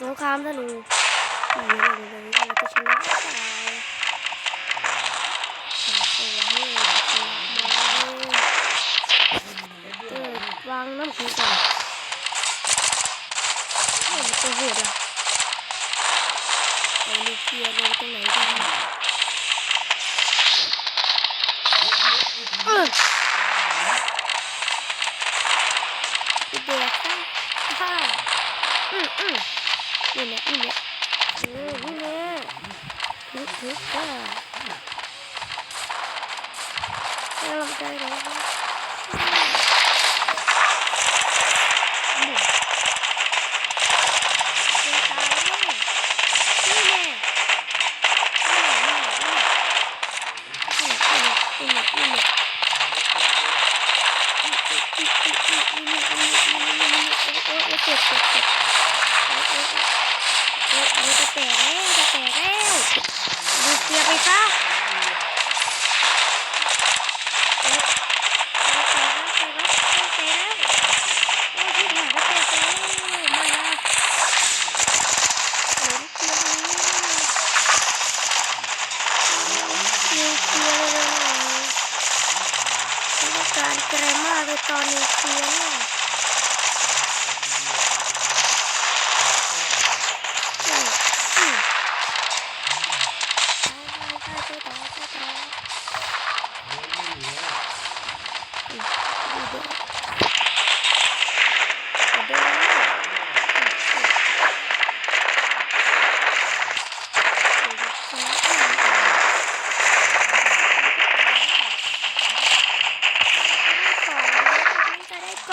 สงครามธนูมาเยอะเลยเราจะชนะตายตัวให้เกิดวางน้ำขิงก่อนตัวโหดอะเอ้ลูกเกียร์ลงตรงไหนดีเอออดค่ะอืมอืม นี่แหละนี่แหละเออนี่แหละนี่คือก้าให้กำลังใจเราเจ็บเจ็บเจ็บ ยจะแตกแล้วจะแตกแล้วดูเกียร์ไปซะเอ๊ะแตกแล้วแตกแล้วแตกแล้วโอ้ยที่หายก็แตกแล้วไม่นะหลงเกียร์นี้เคลียร์เลยต้องกรมาเลยตอนนิวเคียร์เนี่ย อืมอืมไปไปไปไปต่อไปต่ออืมดูเดี๋ยวเดี๋ยวอืมอืมอืมจะได้ ก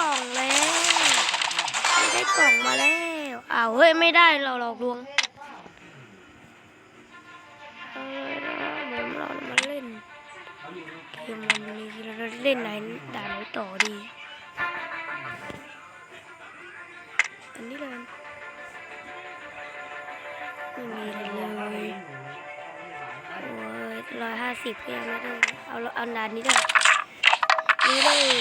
ล่องแล้วได้กล่องมาแล้ว อ้าว เฮ้ย ไม่ได้ เราหลอกลวง เกมวันมีเราเล่นไหนด่านไหนต่อดี อันนี้เลยไม่มีเลยโอ้ยร้อยห้าสิบก็ยังไม่ได้ เอาเอาด่านนี้ด้วยนี่เลย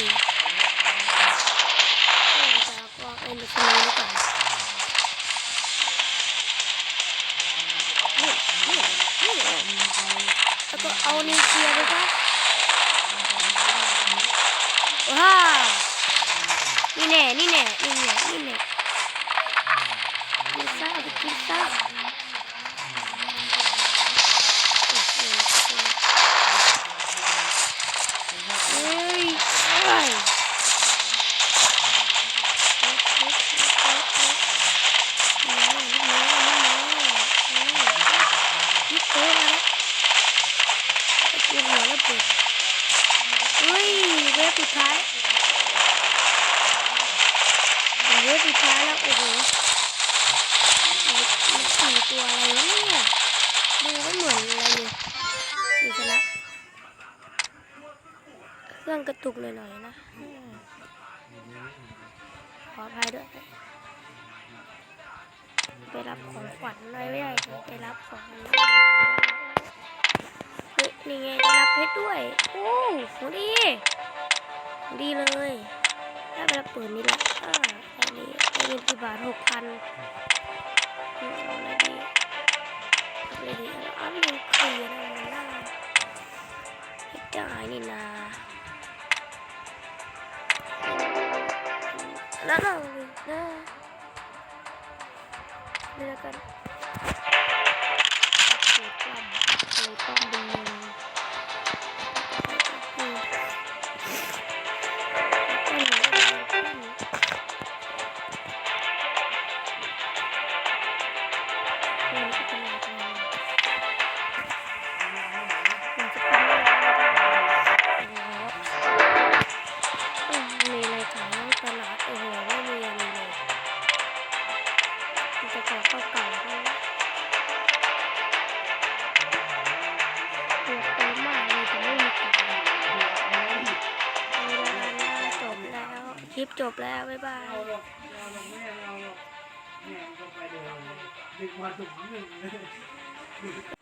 แล้วก็เอานิวเคลียร์ไปซะว้าวนี่แน่นี่แน่นี่แน่นี่แน่กินซะเอาไปกินซะเฮ้ยเฮ้ยนี่โตแล้ว กินหัวระเบิดเฮ้ยเวฟสุด ท้ายเวฟสุดท้ายแล้ว โอ้โหมันสี่ตัวอะไรเนี่ยดูไม่เหมือนอะไรเลยนี่ชนะเครื่องกระตุกหน่อยๆนะ ขออภัยด้วย ไปรับของขวัญไม่ได้ไปรับของนี่ไงได้รับเพชรด้วย โอ้ของดี ดีเลยได้ไปรับปืนนี่แหละอ่าอันนี้ได้เงินกี่บาทหกพันอะไรดีอะไรดีอันนี้เคลียร์นะมันน่าไม่ได้นี่นาแล้วเราเลยนะนี่แล้วกันสูตรป้อมสูตรป้อมดี ลิปจบแล้ว บ๊ายบาย เราหรอกไม่เอาเนี่ยก็ไปเดินดึกมาถึงหนึ่งเลย